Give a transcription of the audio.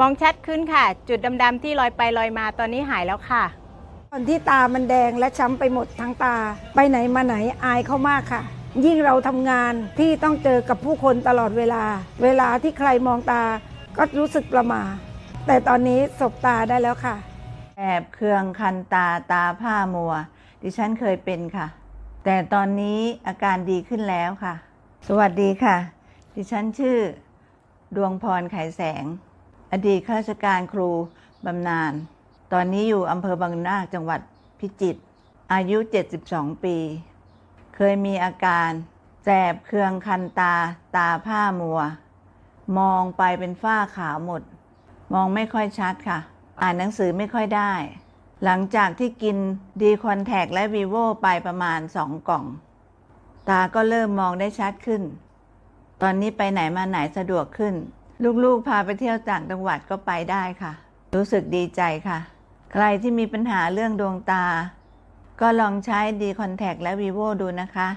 มองชัดขึ้นค่ะ จุดดำๆที่ลอยไปลอยมาตอนนี้หายแล้วค่ะ ตอนที่ตามันแดงและช้ำไปหมดทั้งตา ไปไหนมาไหนอายเขามากค่ะ ยิ่งเราทำงานที่ต้องเจอกับผู้คนตลอดเวลา เวลาที่ใครมองตาก็รู้สึกประหมา แต่ตอนนี้สบตาได้แล้วค่ะ แอบเคืองคันตาตาผ้ามัว ดิฉันเคยเป็นค่ะ แต่ตอนนี้อาการดีขึ้นแล้วค่ะ สวัสดีค่ะ ดิฉันชื่อ ดวงพรไขแสง อดีตข้าราชการครูบำนาญ ตอนนี้อยู่อำเภอบางนาคจังหวัดพิจิตร อายุ 72 ปี เคยมีอาการแสบเคืองคันตา ตาผ้ามัว มองไปเป็นฝ้าขาวหมด มองไม่ค่อยชัดค่ะ อ่านหนังสือไม่ค่อยได้ หลังจากที่กินดีคอนแทคและวีโวไปประมาณสองกล่อง ตาก็เริ่มมองได้ชัดขึ้น ตอนนี้ไปไหนมาไหนสะดวกขึ้น ลูกๆ พาไปเที่ยวต่างจังหวัดก็ไปได้ค่ะ รู้สึกดีใจค่ะ ใครที่มีปัญหาเรื่องดวงตา ก็ลองใช้ดีคอนแทคและวีโวดูนะคะ